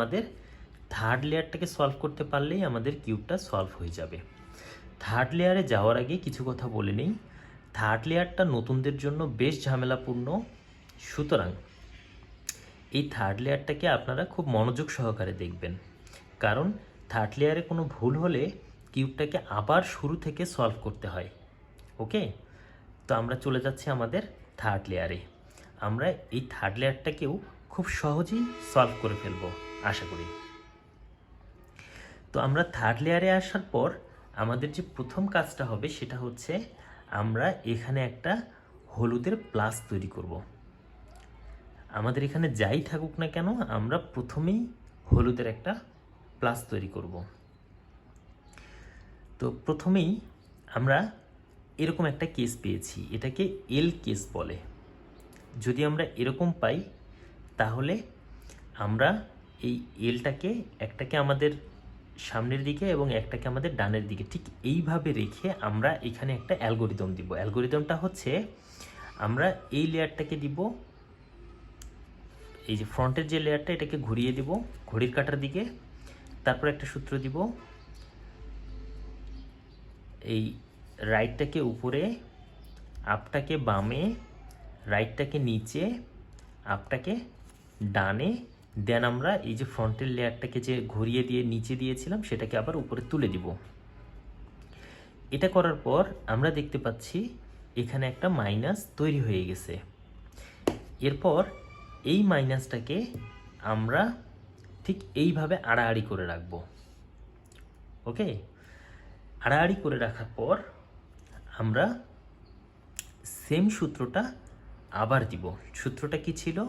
আমাদের third লেয়ারটাকে solve করতে পারলেই আমাদের কিউবটা সলভ হয়ে যাবে। থার্ড লেয়ারে যাওয়ার আগে কিছু কথা বলে নেই। থার্ড লেয়ারটা নতুনদের জন্য বেশ ঝামেলাপূর্ণ। সুতরাং এই থার্ড লেয়ারটাকে আপনারা খুব মনোযোগ সহকারে দেখবেন। কারণ থার্ড লেয়ারে কোনো ভুল হলে কিউবটাকে আবার শুরু থেকে সলভ করতে হয়। ওকে তো আমরা চলে যাচ্ছি আমাদের থার্ড লেয়ারে আমরা এই থার্ড লেয়ারটাকেও খুব সহজেই সলভ করে ফেলব, আশা করি। তো আমরা থার্ড লেয়ারে আসার পর আমাদের যে প্রথম কাজটা হবে সেটা হচ্ছে আমরা এখানে একটা হলুদের প্লাস তৈরি করব। আমাদের এখানে যাই থাকুক না কেন, আমরা প্রথমেই হলুদের একটা প্লাস তৈরি করব। তো প্রথমেই আমরা এরকম একটা কেস পেয়েছি, এটাকে এল কেস বলে। যদি আমরা এরকম পাই তাহলে আমরা এই এলটাকে একটাকে আমাদের সামনের দিকে এবং একটাকে আমাদের ডানের দিকে, ঠিক এইভাবে রেখে আমরা এখানে একটা অ্যালগোরিদম দিব। অ্যালগোরিদমটা হচ্ছে আমরা এই লেয়ারটাকে দিব, এই যে ফ্রন্টের যে লেয়ারটা, এটাকে ঘুরিয়ে দিব, ঘড়ির কাটার দিকে, তারপর একটা সূত্র দিব। এই রাইটটাকে উপরে আপটাকে বামে রাইটটাকে নিচে আপটাকে ডানে, দেন আমরা এই যে ফ্রন্টের লেয়ারটাকে যে ঘুরিয়ে দিয়ে নিচে দিয়েছিলাম, সেটাকে আবার উপরে তুলে দিব। এটা করার পর আমরা দেখতে পাচ্ছি এখানে একটা মাইনাস তৈরি হয়ে গেছে। এরপর এই মাইনাসটাকে আমরা ঠিক এইভাবে আড়াআড়ি করে রাখব। ওকে? আড়াআড়ি করে রাখার পর আমরা সেম সূত্রটা আবার দিব। সূত্রটা কি ছিল?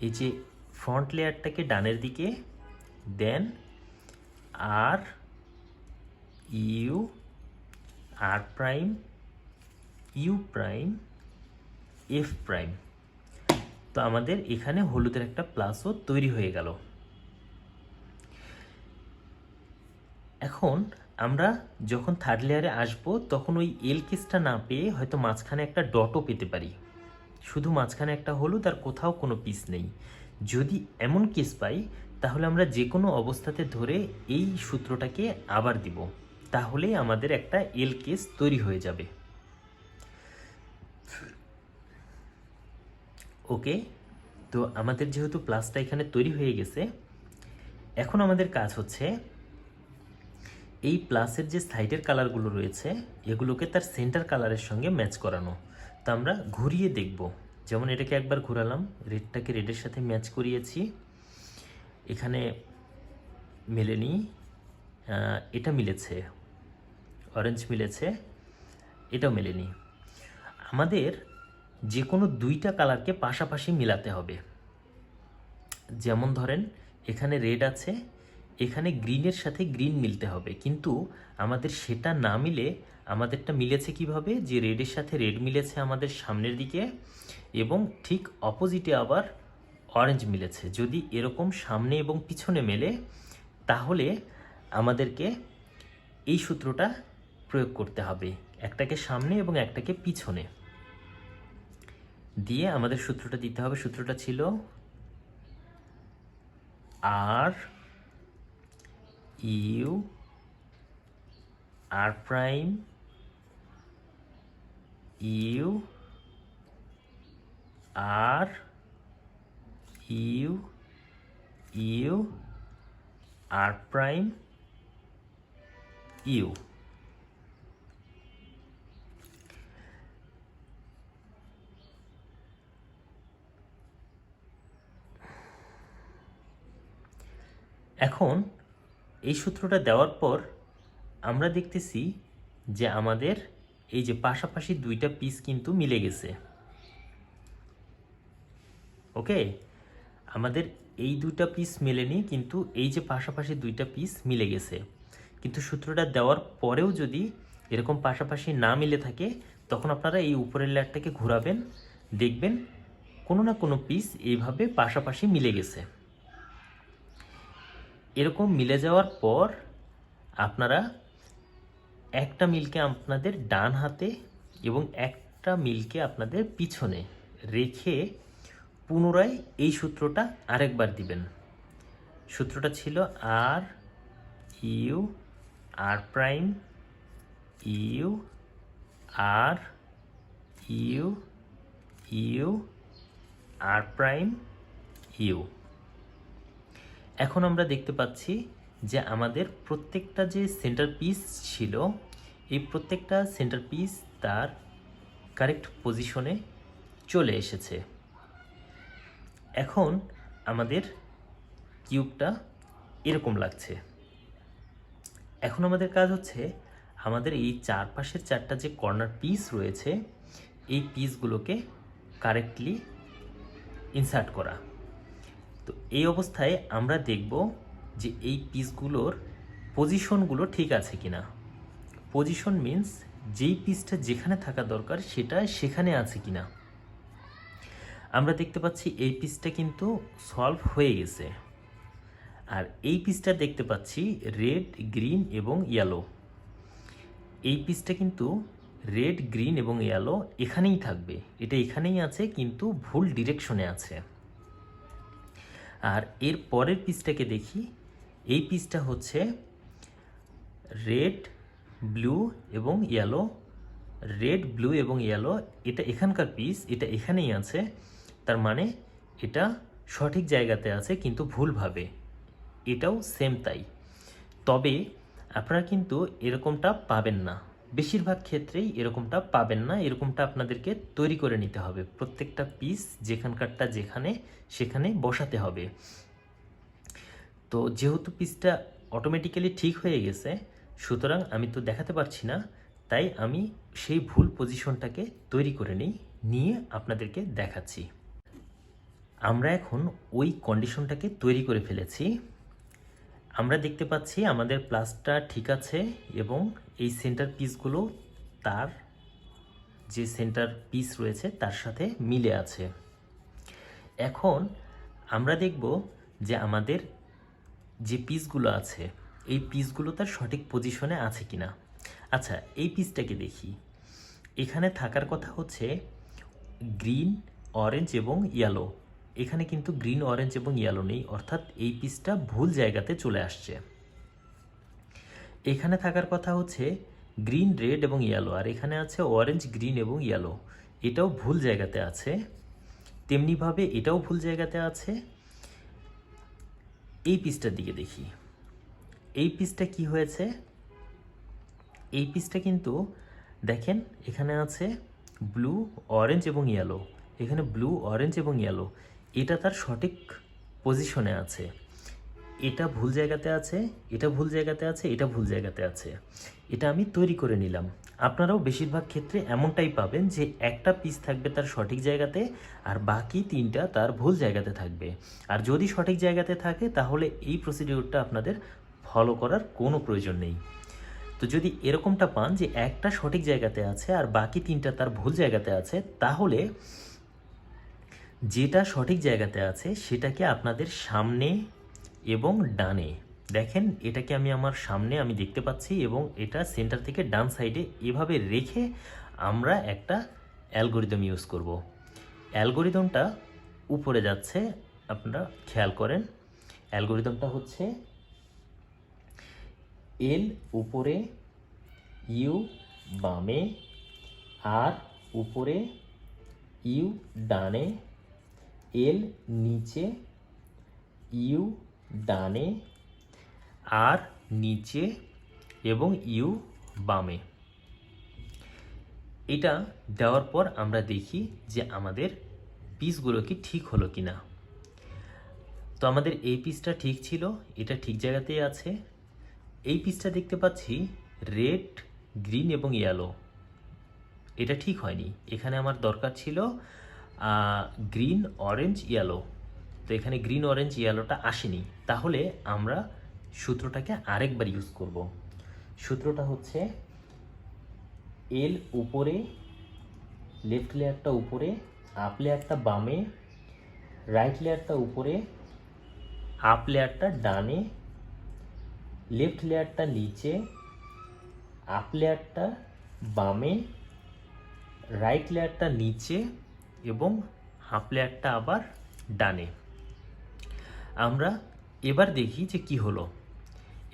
এই যে ফ্রন্ট লেয়ারটাকে ডানের দিকে? দেন আর U R prime U prime F prime তো আমাদের এখানে হলুদের একটা প্লাসও তৈরি হয়ে গেল। এখন আমরা যখন থার্ড লেয়ারে আসব, তখন ওই এল কেসটা না পেয়ে হয়তো মাঝখানে একটা ডটও পেতে পারি। শুধু মাঝখানে একটা হলুদ আর কোথাও কোনো পিস নেই। যদি এমন কেস পাই, তাহলে আমরা যে কোনো অবস্থাতে ধরে এই সূত্রটাকে আবার দিব। তাহলেই আমাদের একটা এল কেস তৈরি হয়ে যাবে। ওকে তো আমাদের যেহেতু প্লাসটা এখানে তৈরি হয়ে গেছে, এখন আমাদের কাজ হচ্ছে এই প্লাসের যে সাইডের কালারগুলো রয়েছে, এগুলোকে তার সেন্টার কালারের সঙ্গে ম্যাচ করানো। তো আমরা ঘুরিয়ে দেখব। যেমন এটাকে একবার ঘোরালাম, রেডটাকে রেডের সাথে ম্যাচ করিয়েছি। এখানে মেলেনি এটা মিলেছে, অরেঞ্জ মিলেছে, এটাও মেলেনি। আমাদের যে কোনো দুইটা কালারকে পাশাপাশি মিলাতে হবে। যেমন ধরেন, এখানে রেড আছে, এখানে গ্রিনের সাথে গ্রিন মিলতে হবে। কিন্তু আমাদের সেটা না মিলে আমাদেরটা মিলেছে কীভাবে? যে রেডের সাথে রেড মিলেছে আমাদের সামনের দিকে এবং ঠিক অপোজিটে আবার অরেঞ্জ মিলেছে। যদি এরকম সামনে এবং পিছনে মেলে, তাহলে আমাদেরকে এই সূত্রটা প্রয়োগ করতে হবে। একটাকে সামনে এবং একটাকে পিছনে। দিয়ে আমাদের সূত্রটা দিতে হবে। সূত্রটা ছিল R U R prime U R U U R prime U. এখন এই সূত্রটা দেওয়ার পর আমরা দেখতেছি যে আমাদের এই যে পাশাপাশি দুইটা পিস কিন্তু মিলে গেছে। ওকে? আমাদের এই দুইটা পিস মেলেনি, কিন্তু এই যে পাশাপাশি দুইটা পিস মিলে গেছে। কিন্তু সূত্রটা দেওয়ার পরেও যদি এরকম পাশাপাশি না মিলে থাকে, তখন আপনারা এই উপরের লেয়ারটাকে ঘোরাবেন, দেখবেন কোনো না কোনো পিস এইভাবে পাশাপাশি মিলে গেছে। এরকম মিলে যাওয়ার পর আপনারা একটা মিলকে আপনাদের ডান হাতে এবং একটা মিলকে আপনাদের পিছনে রেখে পুনরায় এই সূত্রটা আরেকবার দিবেন। সূত্রটা ছিল R, U, R prime, U, R, U U, R prime, U. এখন আমরা দেখতে পাচ্ছি যে আমাদের প্রত্যেকটা যে সেন্টার পিস ছিল, এই প্রত্যেকটা সেন্টার পিস তার কারেক্ট পজিশনে চলে এসেছে। এখন আমাদের কিউবটা এরকম লাগছে। এখন আমাদের কাজ হচ্ছে আমাদের এই চারপাশের চারটা যে কর্নার পিস রয়েছে, এই পিসগুলোকে কারেক্টলি ইনসার্ট করা। তো এই অবস্থায় আমরা দেখব যে এই পিসগুলোর পজিশনগুলো ঠিক আছে কি না পজিশন মিন্স যেই পিসটা যেখানে থাকা দরকার সেটা সেখানে আছে কি না আমরা দেখতে পাচ্ছি এই পিসটা কিন্তু সলভ হয়ে গেছে। আর এই পিসটা দেখতে পাচ্ছি রেড গ্রিন এবং ইয়েলো এই পিসটা কিন্তু রেড গ্রিন এবং ইয়েলো এখানেই থাকবে। এটা এখানেই আছে, কিন্তু ভুল ডিরেকশনে আছে। আর এর পরের পিসটাকে দেখি। এই পিসটা হচ্ছে রেড ব্লু এবং ইয়েলো রেড ব্লু এবং ইয়েলো এটা এখানকার পিস এটা এখানেই আছে। তার মানে এটা সঠিক জায়গাতে আছে, কিন্তু ভুলভাবে। এটাও সেম তাই। তবে আপনারা কিন্তু এরকমটা পাবেন না। বেশিরভাগ ক্ষেত্রেই এরকমটা পাবেন না, এরকমটা আপনাদেরকে তৈরি করে নিতে হবে। প্রত্যেকটা পিস যেখানকারটা যেখানে, সেখানে বসাতে হবে। তো যেহেতু পিসটা অটোমেটিক্যালি ঠিক হয়ে গেছে, সুতরাং আমি তো দেখাতে পারছি না, তাই আমি সেই ভুল পজিশনটাকে তৈরি করে নিই, নিয়ে আপনাদেরকে দেখাচ্ছি। আমরা এখন ওই কন্ডিশনটাকে তৈরি করে ফেলেছি। আমরা দেখতে পাচ্ছি আমাদের প্লাসটা ঠিক আছে এবং এই সেন্টার পিসগুলো তার যে সেন্টার পিস রয়েছে তার সাথে মিলে আছে। এখন আমরা দেখব যে আমাদের যে পিসগুলো আছে, এই পিসগুলো তার সঠিক পজিশনে আছে কিনা? আচ্ছা এই পিসটাকে দেখি। এখানে থাকার কথা হচ্ছে গ্রিন অরেঞ্জ এবং ইয়েলো এখানে কিন্তু গ্রিন অরেঞ্জ এবং ইয়েলো নেই, অর্থাৎ এই পিসটা ভুল জায়গাতে চলে আসছে। এখানে থাকার কথা হচ্ছে গ্রিন রেড এবং ইয়েলো আর এখানে আছে অরেঞ্জ গ্রিন এবং ইয়েলো এটাও ভুল জায়গাতে আছে। তেমনিভাবে এটাও ভুল জায়গাতে আছে। এই পিসটার দিকে দেখি। এই পিসটা কি হয়েছে? এই পিসটা কিন্তু, দেখেন, এখানে আছে ব্লু অরেঞ্জ এবং ইয়েলো এখানে ব্লু অরেঞ্জ এবং ইয়েলো এটা তার সঠিক পজিশনে আছে। এটা ভুল জায়গাতে আছে, এটা ভুল জায়গাতে আছে, এটা ভুল জায়গাতে আছে। এটা আমি তৈরি করে নিলাম। আপনারাও বেশিরভাগ ক্ষেত্রে এমনটাই পাবেন যে একটা পিস থাকবে তার সঠিক জায়গাতে আর বাকি তিনটা তার ভুল জায়গাতে থাকবে। আর যদি সঠিক জায়গাতে থাকে, তাহলে এই প্রসিডিউরটা আপনাদের ফলো করার কোনো প্রয়োজন নেই। তো যদি এরকমটা পান যে একটা সঠিক জায়গাতে আছে আর বাকি তিনটা তার ভুল জায়গাতে আছে, তাহলে যেটা সঠিক জায়গাতে আছে, সেটাকে আপনাদের সামনে এবং ডানে দেখেন, এটাকে আমি আমার সামনে আমি দেখতে পাচ্ছি এবং এটা সেন্টার থেকে ডান সাইডে এভাবে রেখে আমরা একটা অ্যালগোরিদম ইউজ করব। অ্যালগোরিদমটা উপরে যাচ্ছে, আপনারা খেয়াল করেন, অ্যালগোরিদমটা হচ্ছে এল উপরে ইউ বামে আর উপরে ইউ ডানে এল নিচে ইউ ডানে আর নিচে এবং ইউ বামে। এটা দেওয়ার পর আমরা দেখি যে আমাদের পিসগুলো কি ঠিক হলো কি না তো আমাদের এই পিসটা ঠিক ছিল, এটা ঠিক জায়গাতেই আছে। এই পিসটা দেখতে পাচ্ছি রেড, গ্রিন এবং ইয়েলো। এটা ঠিক হয়নি। এখানে আমার দরকার ছিল গ্রিন, অরেঞ্জ, ইয়েলো। তো এখানে গ্রিন, অরেঞ্জ, ইয়েলোটা আসেনি। তাহলে আমরা সূত্রটাকে আরেকবার ইউজ করব। সূত্রটা হচ্ছে এল উপরে লেফট লেয়ারটা উপরে আপ লেয়ারটা বামে রাইট লেয়ারটা উপরে আপ লেয়ারটা ডানে লেফট লেয়ারটা নিচে আপ লেয়ারটা বামে রাইট লেয়ারটা নিচে এবং হাফ লেয়ারটা আবার ডানে। আমরা এবার দেখি যে কি হলো।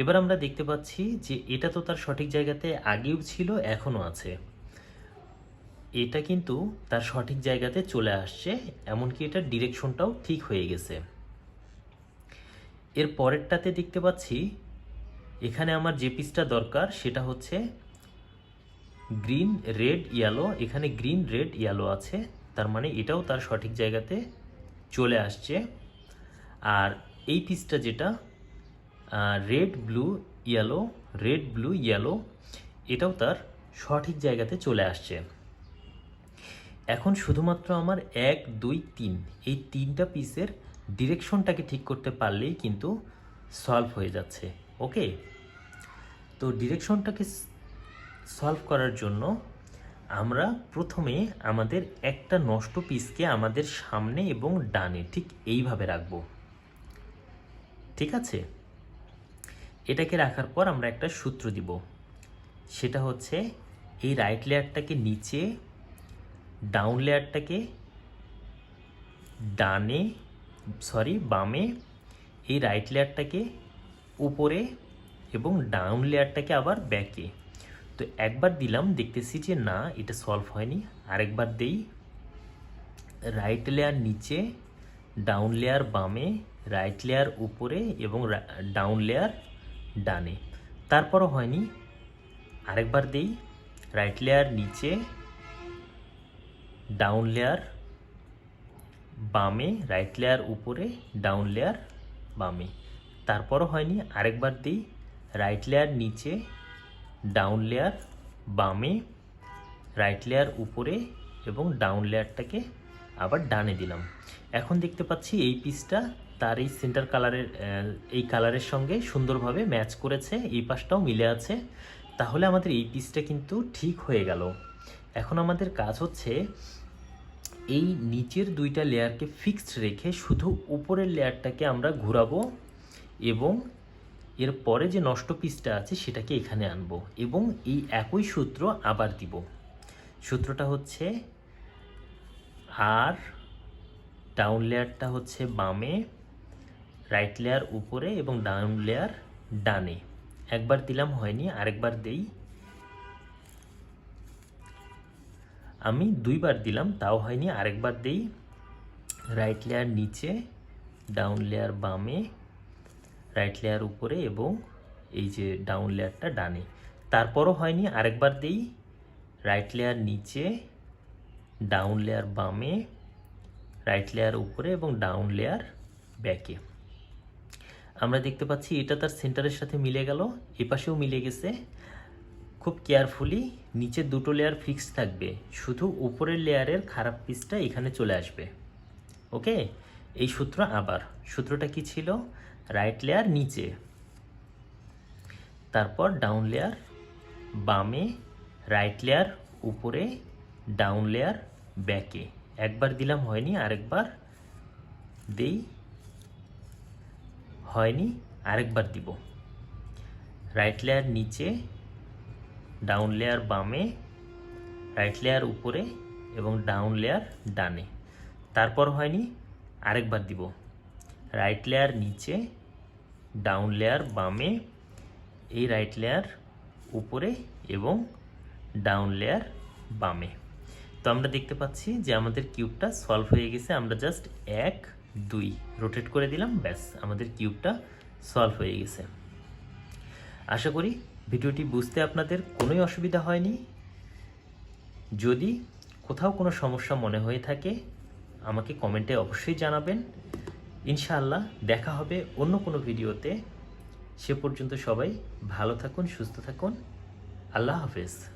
এবার আমরা দেখতে পাচ্ছি যে এটা তো তার সঠিক জায়গাতে আগেও ছিল, এখনও আছে। এটা কিন্তু তার সঠিক জায়গাতে চলে আসছে, এমনকি এটার ডিরেকশনটাও ঠিক হয়ে গেছে। এর পরেরটাতে দেখতে পাচ্ছি, এখানে আমার যে পিসটা দরকার, সেটা হচ্ছে গ্রিন রেড ইয়ালো এখানে গ্রিন রেড ইয়ালো আছে, তার মানে এটাও তার সঠিক জায়গাতে চলে আসছে। আর এই পিসটা যেটা red blue yellow red blue yellow এটাও তার সঠিক জায়গাতে চলে আসছে। এখন শুধুমাত্র আমার এক, দুই, তিন, এই তিনটা পিসের ডিরেকশনটাকে ঠিক করতে পারলেই কিন্তু সলভ হয়ে যাচ্ছে ওকে তো ডিরেকশনটাকে সলভ করার জন্য আমরা প্রথমে আমাদের একটা নষ্ট পিসকে আমাদের সামনে এবং ডানে ঠিক এইভাবে রাখব। ঠিক আছে? এটাকে রাখার পর আমরা একটা সূত্র দিব। সেটা হচ্ছে এই রাইট লেয়ারটাকে নিচে ডাউন লেয়ারটাকে ডানে সরি বামে, এই রাইট লেয়ারটাকে উপরে এবং ডাউন লেয়ারটাকে আবার ব্যাকে তো একবার দিলাম, দেখতেছি যে না, এটা সলভ হয়নি। আরেকবার দেই রাইট লেয়ার নিচে ডাউন লেয়ার বামে রাইট লেয়ার উপরে এবং ডাউন লেয়ার ডানে। তারপরও হয়নি। আরেকবার দেই। রাইট লেয়ার নিচে ডাউন লেয়ার বামে রাইট লেয়ার উপরে ডাউন লেয়ার বামে। তারপরও হয়নি। আরেকবার দিই। রাইট লেয়ার নিচে ডাউন লেয়ার বামে রাইট লেয়ার উপরে এবং ডাউন লেয়ারটাকে আবার ডানে দিলাম। এখন দেখতে পাচ্ছি এই পিসটা তার এই সেন্টার কালারের এই কালারের সঙ্গে সুন্দরভাবে ম্যাচ করেছে, এই পাশটাও মিলে আছে। তাহলে আমাদের এই পিসটা কিন্তু ঠিক হয়ে গেল। এখন আমাদের কাজ হচ্ছে এই নিচের দুইটা লেয়ারকে ফিক্সড রেখে শুধু উপরের লেয়ারটাকে আমরা ঘোরাবো এবং এর পরে যে নষ্ট পিসটা আছে সেটাকে এখানে আনব এবং এই একই সূত্র আবার দিব। সূত্রটা হচ্ছে আর ডাউন লেয়ারটা হচ্ছে বামে রাইট লেয়ার উপরে এবং ডাউন লেয়ার ডানে। একবার দিলাম, হয়নি, আরেকবার দেই। আমি দুইবার দিলাম, তাও হয়নি, আরেকবার দেই। রাইট লেয়ার নিচে ডাউন লেয়ার বামে রাইট লেয়ার উপরে এবং এই যে ডাউন লেয়ারটা ডানে। তারপরও হয়নি, আরেকবার দেই। রাইট লেয়ার নিচে ডাউন লেয়ার বামে রাইট লেয়ার উপরে এবং ডাউন লেয়ার ব্যাকে আমরা দেখতে পাচ্ছি এটা তার সেন্টারের সাথে মিলে গেল এপাশেও মিলে গেছে। খুব কেয়ারফুলি নিচে দুটো লেয়ার ফিক্সড থাকবে, শুধু উপরের লেয়ারের খারাপ পিসটা এখানে চলে আসবে। ওকে এই সূত্র আবার, সূত্রটা কি ছিল? রাইট লেয়ার নিচে। তারপর ডাউন লেয়ার বামে রাইট লেয়ার উপরে ডাউন লেয়ার ব্যাকে একবার দিলাম হয়নি, আরেকবার দেই। হয়নি, আরেকবার দিব। রাইট লেয়ার নিচে ডাউন লেয়ার বামে রাইট লেয়ার উপরে এবং ডাউন লেয়ার ডানে। তারপর হয়নি, আরেকবার দিব। রাইট লেয়ার নিচে ডাউন লেয়ার বামে, এই রাইট লেয়ার উপরে এবং ডাউন লেয়ার বামে। তো আমরা দেখতে পাচ্ছি যে আমাদের কিউবটা সলভ হয়ে গেছে, আমরা জাস্ট এক দুই। রোটেট করে দিলাম, ব্যাস, আমাদের কিউবটা সলভ হয়ে গেছে। আশা করি ভিডিওটি বুঝতে আপনাদের কোনোই অসুবিধা হয়নি। যদি কোথাও কোনো সমস্যা মনে হয়ে থাকে, আমাকে কমেন্টে অবশ্যই জানাবেন। ইনশাআল্লাহ দেখা হবে অন্য কোনো ভিডিওতে। সে পর্যন্ত সবাই ভালো থাকুন, সুস্থ থাকুন। আল্লাহ হাফেজ।